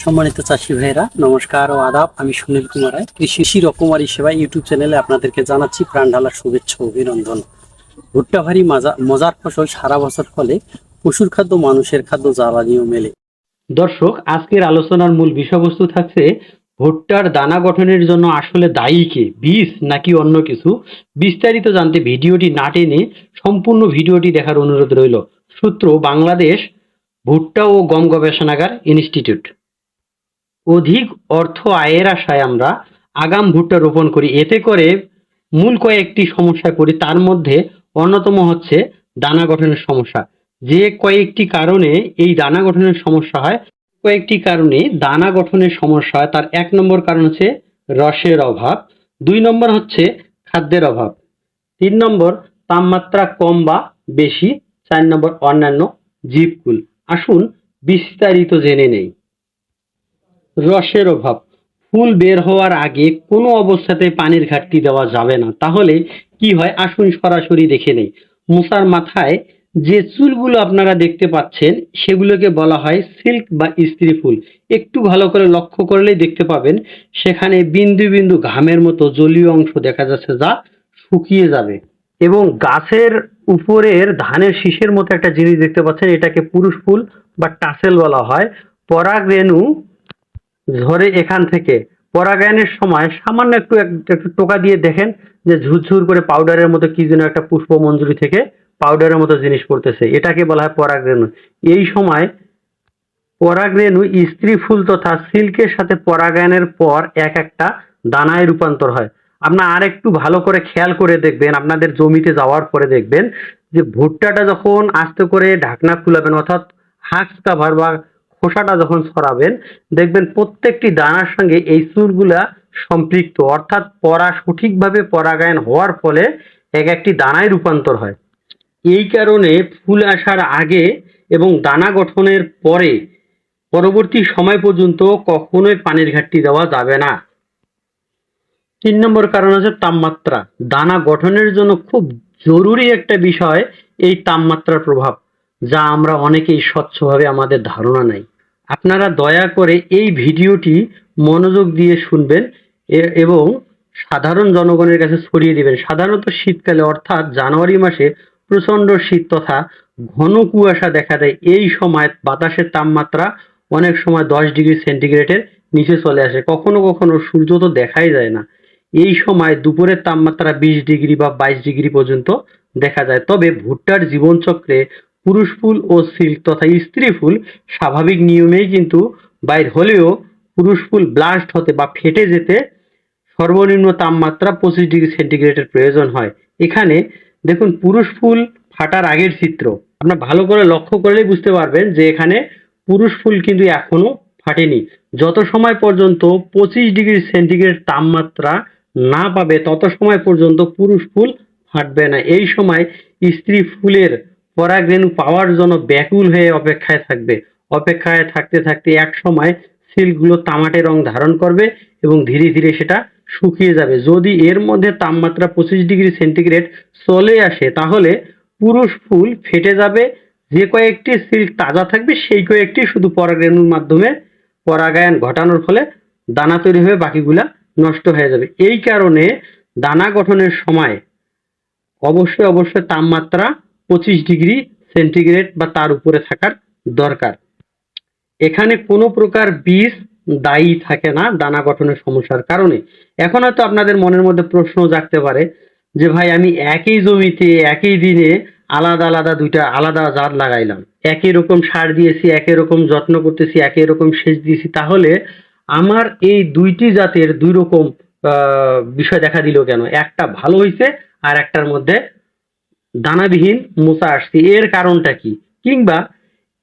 সম্মানিত চাষি ভাইরা নমস্কার ও আদাব। আমি সুনীল কুমার রায়। কৃষি রকমারি সেবা ইউটিউব চ্যানেলে আপনাদেরকে জানাচ্ছি প্রাণ ঢালার শুভেচ্ছা অভিনন্দন। ভুট্টা ভারী মাজা- মজার ফসল সারা বছর ফলে পশুর খাদ্য, মানুষের খাদ্য, জ্বালানিও মেলে। দর্শক, আজকের আলোচনার মূল বিষয়বস্তু থাকছে ভুট্টার দানা গঠনের জন্য আসলে দায়ী কে? বীজ নাকি অন্য কিছু? বিস্তারিত জানতে ভিডিওটি না টেনে সম্পূর্ণ ভিডিওটি দেখার অনুরোধ রইল। সূত্র, বাংলাদেশ ভুট্টা ও গম গবেষণাগার ইনস্টিটিউট। অধিক অর্থ আয়ের আশায় আমরা আগাম ভুট্টা রোপণ করি। এতে করে মূল কয়েকটি সমস্যায় পড়ি তার মধ্যে অন্যতম হচ্ছে দানা গঠনের সমস্যা। যে কয়েকটি কারণে এই দানা গঠনের সমস্যা হয়, কয়েকটি কারণে দানা গঠনের সমস্যা হয়। তার এক নম্বর কারণ হচ্ছে রসের অভাব। দুই নম্বর হচ্ছে খাদ্যের অভাব। তিন নম্বর তাপমাত্রা কম বা বেশি। চার নম্বর অন্যান্য জীবকুল। আসুন বিস্তারিত জেনে নেই। রসের অভাব। ফুল বের হওয়ার আগে কোনো অবস্থাতে পানির ঘাটতি দেওয়া যাবে না। তাহলে কি হয়? আসুন সরাসরি দেখে নেই। মশার মাথায় যে চুলগুলো আপনারা দেখতে পাচ্ছেন, সেগুলোকে বলা হয় সিল্ক বা স্ত্রী ফুল। একটু ভালো করে লক্ষ্য করলেই দেখতে পাবেন, সেখানে বিন্দু বিন্দু ঘামের মতো জলীয় অংশ দেখা যাচ্ছে যা শুকিয়ে যাবে। এবং গাছের উপরের ধানের শীষের মতো একটা জিনিস দেখতে পাচ্ছেন, এটাকে পুরুষ ফুল বা টাসেল বলা হয়। পরাগ রেণু ঝরে এখান থেকে। পরাগায়নের সময় সামান্য একটু একটু টোকা দিয়ে দেখেন যে ঝুরঝুর করে পাউডারের মতো কি যেন একটা পুষ্প মঞ্জুরি থেকে পাউডারের মতো জিনিস পড়তেছে। এটাকে বলা হয় পরাগরেণু। এই সময় পরাগরেণু স্ত্রী ফুল তথা সিল্কের সাথে পরাগায়নের পর এক একটা দানায় রূপান্তর হয়। আপনার আর একটু ভালো করে খেয়াল করে দেখবেন, আপনাদের জমিতে যাওয়ার পরে দেখবেন যে ভুট্টাটা যখন আস্তে করে ঢাকনা খুলাবেন অর্থাৎ হাক্স কাভার বা খোসাটা যখন ছড়াবেন, দেখবেন প্রত্যেকটি দানার সঙ্গে এই চুলগুলা সম্পৃক্ত। অর্থাৎ পরা সঠিকভাবে পরাগায়ন হওয়ার ফলে এক একটি দানায় রূপান্তর হয়। এই কারণে ফুল আসার আগে এবং দানা গঠনের পরে পরবর্তী সময় পর্যন্ত কখনোই পানির ঘাটতি দেওয়া যাবে না। তিন নম্বর কারণ হচ্ছে তাপমাত্রা। দানা গঠনের জন্য খুব জরুরি একটা বিষয় এই তাপমাত্রার প্রভাব, যা আমরা অনেকেই স্বচ্ছভাবে আমাদের ধারণা নাই। আপনারা দয়া করে এই ভিডিওটি মনোযোগ দিয়ে শুনবেন এবং সাধারণ জনগণের কাছে ছড়িয়ে দিবেন। সাধারণত শীতকালে, অর্থাৎ জানুয়ারি মাসে প্রচণ্ড শীত তথা ঘন কুয়াশা দেখা দেয়। এই সময় বাতাসের তাপমাত্রা অনেক সময় দশ ডিগ্রি সেন্টিগ্রেডের নিচে চলে আসে। কখনো কখনো সূর্য তো দেখাই যায় না। এই সময় দুপুরের তাপমাত্রা বিশ ডিগ্রি বা বাইশ ডিগ্রি পর্যন্ত দেখা যায়। তবে ভুট্টার জীবনচক্রে পুরুষ ফুল ও সিল্ক তথা স্ত্রী ফুল স্বাভাবিক নিয়মেই কিন্তু বাইর হলেও পুরুষ ফুল ব্লাস্ট হতে বা ফেটে যেতে সর্বনিম্ন তাপমাত্রা পঁচিশ ডিগ্রি সেন্টিগ্রেডের প্রয়োজন হয়। এখানে দেখুন পুরুষ ফুল ফাটার আগের চিত্র। আপনার ভালো করে লক্ষ্য করলেই বুঝতে পারবেন যে এখানে পুরুষ ফুল কিন্তু এখনও ফাটেনি। যত সময় পর্যন্ত পঁচিশ ডিগ্রি সেন্টিগ্রেড তাপমাত্রা না পাবে, তত সময় পর্যন্ত পুরুষ ফুল ফাটবে না। এই সময় স্ত্রী ফুলের পরাগরেণু পাওয়ার জন্য ব্যাকুল হয়ে অপেক্ষায় থাকবে। অপেক্ষায় থাকতে থাকতে এক সময় সিল্কগুলো তামাটে রং ধারণ করবে এবং ধীরে ধীরে সেটা শুকিয়ে যাবে। যদি এর মধ্যে তাপমাত্রা পঁচিশ ডিগ্রি সেন্টিগ্রেড চলে আসে, তাহলে পুরুষ ফুল ফেটে যাবে। যে কয়েকটি সিল্ক তাজা থাকবে, সেই কয়েকটি শুধু পরাগরেণুর মাধ্যমে পরাগায়ন ঘটানোর ফলে দানা তৈরি হয়ে বাকিগুলা নষ্ট হয়ে যাবে। এই কারণে দানা গঠনের সময় অবশ্যই অবশ্যই তাপমাত্রা পঁচিশ ডিগ্রি সেন্টিগ্রেড বা তার উপরে থাকার দরকার। এখানে কোনো প্রকার বীজ দায়ী থাকে না, দানা গঠনের সমস্যার কারণে। এখন হয়তো আপনাদের মনের মধ্যে প্রশ্ন জাগতে পারে যে ভাই, আমি একই জমিতে, একই দিনে আলাদা আলাদা দুইটা, আলাদা জাত লাগাইলাম। একই রকম সার দিয়েছি, একই রকম যত্ন করতেছি, একই রকম সেচ দিয়েছি। তাহলে আমার এই দুইটি জাতের দুই রকম বিষয় দেখা দিল কেন? একটা ভালো হয়েছে আর একটার মধ্যে দানাবিহীন মোচা আসছে। এর কারণটা কি? কিংবা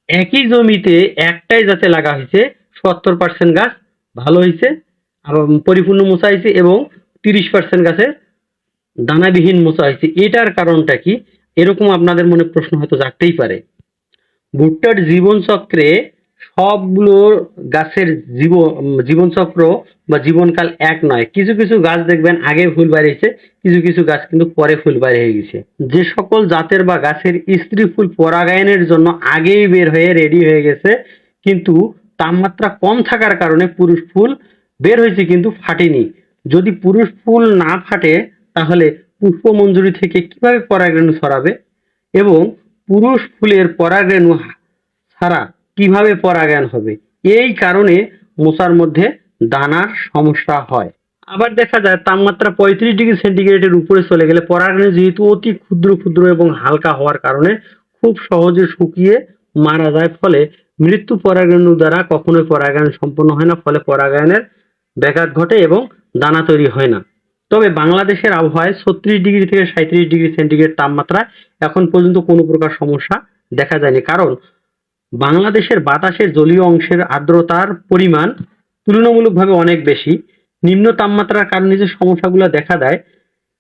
একই জমিতে একটাই যাতে লাগা হয়েছে, সত্তর পার্সেন্ট গাছ ভালো হয়েছে, আবার পরিপূর্ণ মোচা হয়েছে এবং তিরিশ পার্সেন্ট গাছের দানাবিহীন মোচা হয়েছে। এটার কারণটা কি? এরকম আপনাদের মনে প্রশ্ন হয়তো জাগতেই পারে। ভুট্টার জীবনচক্রে সবগুলো গাছের জীব জীবনচক্র বা জীবনকাল এক নয়। কিছু কিছু গাছ দেখবেন আগে ফুল বাড়িয়েছে কিছু কিছু গাছ কিন্তু পরে ফুল বাড়ি হয়ে গেছে। যে সকল জাতের বা গাছের স্ত্রী ফুল পরাগায়নের জন্য আগেই বের হয়ে রেডি হয়ে গেছে, কিন্তু তাপমাত্রা কম থাকার কারণে পুরুষ ফুল বের হয়েছে কিন্তু ফাটেনি। যদি পুরুষ ফুল না ফাটে, তাহলে পুষ্পমঞ্জুরি থেকে কীভাবে পরাগরেণু ছড়াবে এবং পুরুষ ফুলের পরাগরেণু ছাড়া কীভাবে পরাগায়ন হবে? এই কারণে মশার মধ্যে দানার সমস্যা হয়। আবার দেখা যায়, তাপমাত্রা পঁয়ত্রিশ ডিগ্রি সেন্টিগ্রেডের উপরে চলে গেলে পরাগরেণু যেহেতু অতি ক্ষুদ্র ক্ষুদ্র এবং হালকা হওয়ার কারণে খুব সহজে শুকিয়ে মারা যায়। ফলে মৃত্যু পরাগরেণু দ্বারা কখনোই পরাগায়ন সম্পন্ন হয় না, ফলে পরাগায়নের ব্যাঘাত ঘটে এবং দানা তৈরি হয় না। তবে বাংলাদেশের আবহাওয়ায় ছত্রিশ ডিগ্রি থেকে সাঁত্রিশ ডিগ্রি সেন্টিগ্রেড তাপমাত্রা এখন পর্যন্ত কোনো প্রকার সমস্যা দেখা যায়নি। কারণ বাংলাদেশের বাতাসের জলীয় অংশের আর্দ্রতার পরিমাণ তুলনামূলকভাবে অনেক বেশি। নিম্ন তাপমাত্রার কারণে যে সমস্যাগুলো দেখা দেয়,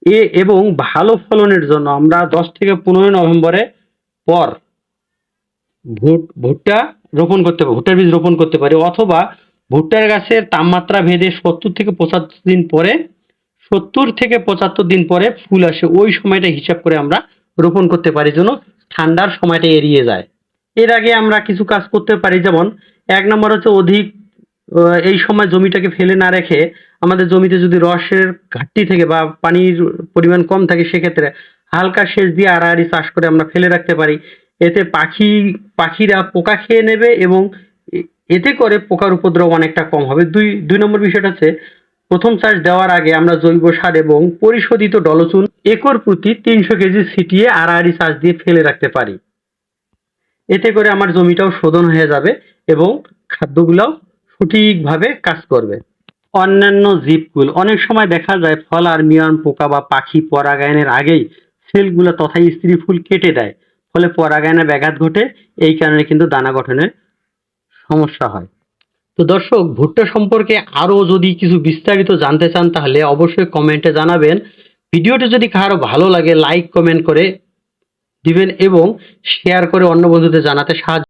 এ এবং ভালো ফলনের জন্য আমরা দশ থেকে পনেরো নভেম্বরে পর ভুট, ভুট্টা রোপণ করতে পারি, ভুট্টার বীজ রোপণ করতে পারি অথবা ভুট্টার গাছের তাপমাত্রা ভেদে সত্তর থেকে পঁচাত্তর দিন পরে, সত্তর থেকে পঁচাত্তর দিন পরে ফুল আসে, ওই সময়টা হিসাব করে আমরা রোপণ করতে পারি যেন ঠান্ডার সময়টা এড়িয়ে যায়। এর আগে আমরা কিছু কাজ করতে পারি, যেমন এক নম্বর হচ্ছে অধিক এই সময় জমিটাকে ফেলে না রেখে আমাদের জমিতে যদি রসের ঘাটতি থেকে বা পানির পরিমাণ কম থাকে, সেক্ষেত্রে হালকা সেচ দিয়ে আড়াআড়ি চাষ করে আমরা ফেলে রাখতে পারি। এতে পাখি, পাখিরা পোকা খেয়ে নেবে এবং এতে করে পোকার উপদ্রব অনেকটা কম হবে। দুই দুই নম্বর বিষয়টা হচ্ছে প্রথম চাষ দেওয়ার আগে আমরা জৈব সার এবং পরিশোধিত ডলচুন একর প্রতি তিনশো কেজি ছিটিয়ে আড়াআড়ি চাষ দিয়ে ফেলে রাখতে পারি। এতে করে আমার জমিটাও শোধন হয়ে যাবে এবং খাদ্যগুলোও সঠিকভাবে কাজ করবে। অন্যান্য জীবকুল, অনেক সময় দেখা যায় ফল আর মিয়ান, পোকা বা পাখি পরাগায়নের আগেই সেলগুলো তথা স্ত্রী ফুল কেটে দেয়। ফলে পরাগায়নে ব্যাঘাত ঘটে, এই কারণে কিন্তু দানা গঠনের সমস্যা হয়। তো দর্শক, ভুট্টা সম্পর্কে আরও যদি কিছু বিস্তারিত জানতে চান তাহলে অবশ্যই কমেন্টে জানাবেন। ভিডিওটি যদি কারও ভালো লাগে, লাইক, কমেন্ট করে দিবেন এবং শেয়ার করে অন্য বন্ধুদের জানাতে সাহায্য